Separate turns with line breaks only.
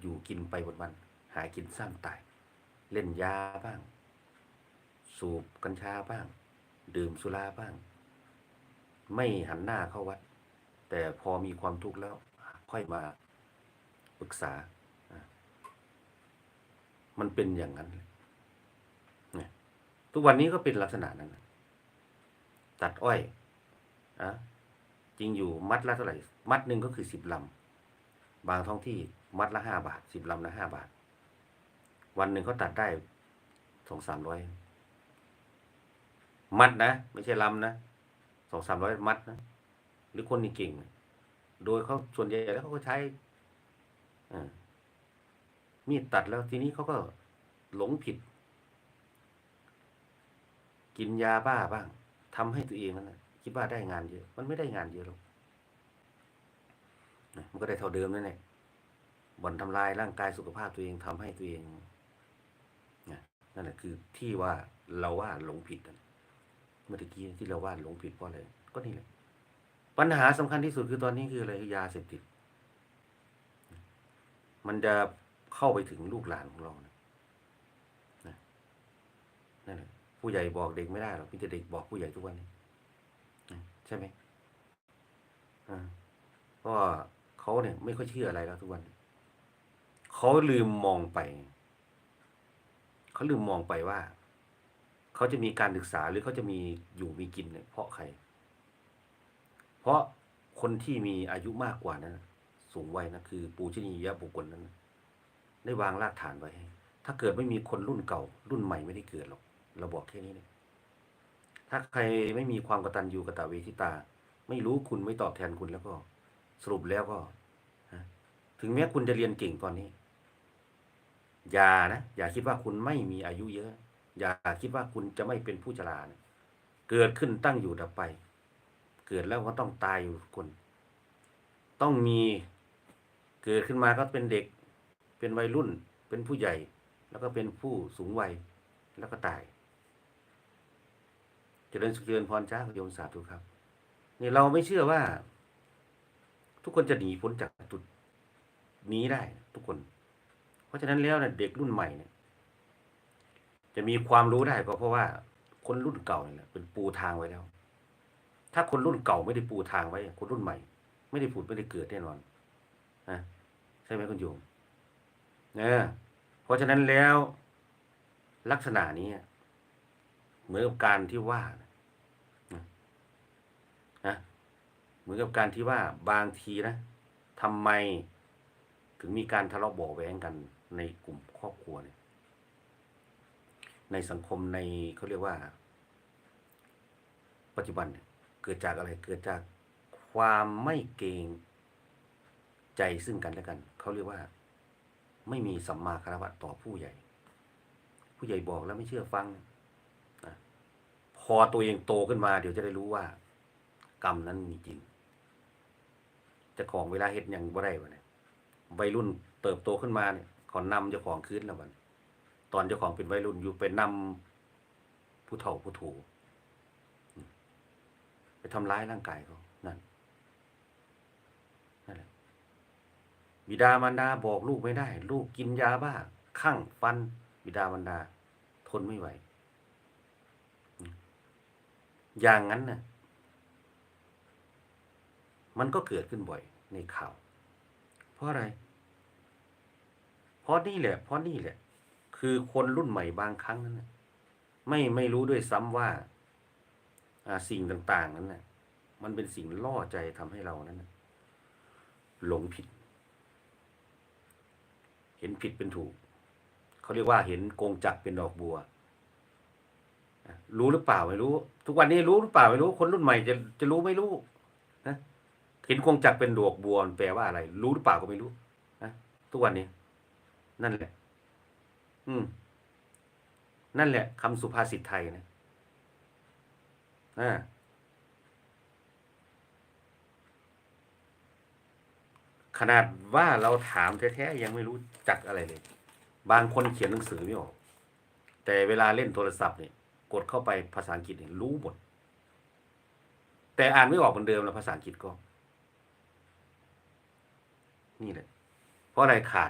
อยู่กินไปวันๆหากินสร้างตาย เล่นยาบ้าง สูบกัญชาบ้าง ดื่มสุราบ้าง ไม่หันหน้าเข้าวัด แต่พอมีความทุกข์แล้ว ค่อยมาปรึกษา มันเป็นอย่างนั้นเนี่ยทุกวันนี้ก็เป็นลักษณะนั้นตัดอ้อยอะจริงอยู่มัดละเท่าไหร่ มัดหนึ่งก็คือสิบลำ บางท้องที่มัดละห้าบาทสิบลำละห้าบาท วันหนึ่งเขาตัดได้สองสามร้อยมัดนะ ไม่ใช่ลำนะสองสามร้อยมัดนะ หรือคนนี่เก่ง โดยเขาส่วนใหญ่แล้วเขาก็ใช้มีดตัดแล้วทีนี้เขาก็หลงผิด กินยาบ้าบ้างทำให้ตัวเองนั่นนะคิดว่าได้งานเยอะ มันไม่ได้งานเยอะหรอก มันก็ได้เท่าเดิมนั่นแหละบ่อนทำลายร่างกายสุขภาพตัวเองทำให้ตัวเองนั่นแหละคือที่ว่าเราว่าหลงผิดนเมื่อกี้ที่เราว่าหลงผิดเพราะอะไรก็นี่แหละ ปัญหาสำคัญที่สุดคือตอนนี้คืออะไรยาเสพติด มันจะเข้าไปถึงลูกหลานของเรานะนะนั่นแหละผู้ใหญ่บอกเด็กไม่ได้หรอกมีแต่เด็กบอกผู้ใหญ่ทุกวันนี้ใช่ไหมอ่าเพราะ เขาเนี่ยไม่ค่อยเชื่ออะไรแล้วทุกวันเขาลืมมองไป เขาลืมมองไปว่า เขาจะมีการศึกษาหรือเขาจะมีอยู่มีกินเนี่ยเพราะใคร เพราะคนที่มีอายุมากกว่านั้นสูงวัยนะคือ ปูชนียบุคคลนั้น ได้วางรากฐานไว้ ถ้าเกิดไม่มีคนรุ่นเก่า รุ่นใหม่ไม่ได้เกิดหรอก เราบอกแค่นี้เนี่ยถ้าใครไม่มีความกตัญญูกตเวทิตา ไม่รู้คุณไม่ตอบแทนคุณแล้วก็ สรุปแล้วก็ถึงแม้คุณจะเรียนเก่งตอนนี้ อย่านะ อย่าคิดว่าคุณไม่มีอายุเยอะ อย่าคิดว่าคุณจะไม่เป็นผู้ชรานะเกิดขึ้นตั้งอยู่ดับไป เกิดแล้วก็ต้องตายอยู่คน ต้องมีเกิดขึ้นมาก็เป็นเด็ก เป็นวัยรุ่น เป็นผู้ใหญ่ แล้วก็เป็นผู้สูงวัย แล้วก็ตาย เจริญสุขเจริญพรจ้าโยมสาธุครับ นี่เราไม่เชื่อว่า ทุกคนจะหนีพ้นจากจุดนี้ได้ ทุกคน เพราะฉะนั้นแล้วเนี่ยเด็กรุ่นใหม่เนี่ย จะมีความรู้ได้ก็เพราะว่าคนรุ่นเก่าเนี่ยเป็นปูทางไว้แล้ว ถ้าคนรุ่นเก่าไม่ได้ปูทางไว้ คนรุ่นใหม่ ไม่ได้ผุดไม่ได้เกิดแน่นอนนะใช่ไหมคุณโยมเนี่ยเพราะฉะนั้นแล้วลักษณะนี้เหมือนกับการที่ว่านะเห มือนกับการที่ว่าบางทีนะทำไมถึงมีการทะเลาะเบาะแว้งกันในกลุ่มครอบครัวเนี่ย ในสังคมในเขาเรียกว่า ปัจจุบันเนี่ยเกิดจากอะไรเกิดจากความไม่เกรงใจซึ่งกันและกัน เขาเรียกว่า ไม่มีสัมมาคารวะต่อผู้ใหญ่ ผู้ใหญ่บอกแล้วไม่เชื่อฟังนะพอตัวเองโตขึ้นมา เดี๋ยวจะได้รู้ว่า กรรมนั้นมีจริง จะของเวลาเฮ็ดหยังบ่ได้วะเนี่ยวัยรุ่นเติบโตขึ้นมาเนี่ยขอนำเจ้าของคืนแล้ววันตอนเจ้าของเป็นวัยรุ่นอยู่ไปนำผู้เฒ่าผู้ถูไปทำร้ายร่างกายเขานั่นนั่นแหละบิดามารดาบอกลูกไม่ได้ ลูกกินยาบ้าข้างฟัน บิดามารดา ทนไม่ไหว อย่างนั้นน่ะ มันก็เกิดขึ้นบ่อยในข่าว เพราะอะไร เพราะนี่แหละ เพราะนี่แหละ คือคนรุ่นใหม่บางครั้งนั้นนะไม่ไม่รู้ด้วยซ้ำว่าอ่าสิ่งต่าง ๆ นั้นน่ะ มันเป็นสิ่งล่อใจทำให้เรานั้นนะหลงผิด เห็นผิดเป็นถูก เขาเรียกว่าเห็นกงจักเป็นดอกบัวรู้หรือเปล่าไม่รู้ ทุกวันนี้รู้หรือเปล่าไม่รู้ คนรุ่นใหม่จะจะรู้ไม่รู้ เห็นกงจักเป็นดอกบัวมันแปลว่าอะไร รู้หรือเปล่าก็ไม่รู้นะทุกวันนี้ นั่นแหละ อืม นั่นแหละคำสุภาษิตไทยนะอ่าขนาดว่าเราถามแท้ๆยังไม่รู้จักอะไรเลย บางคนเขียนหนังสือไม่ออก แต่เวลาเล่นโทรศัพท์เนี่ยกดเข้าไปภาษาอังกฤษเนี่ยรู้หมด แต่อ่านไม่ออกเหมือนเดิมแล้วภาษาอังกฤษก็ นี่แหละ เพราะอะไรขาด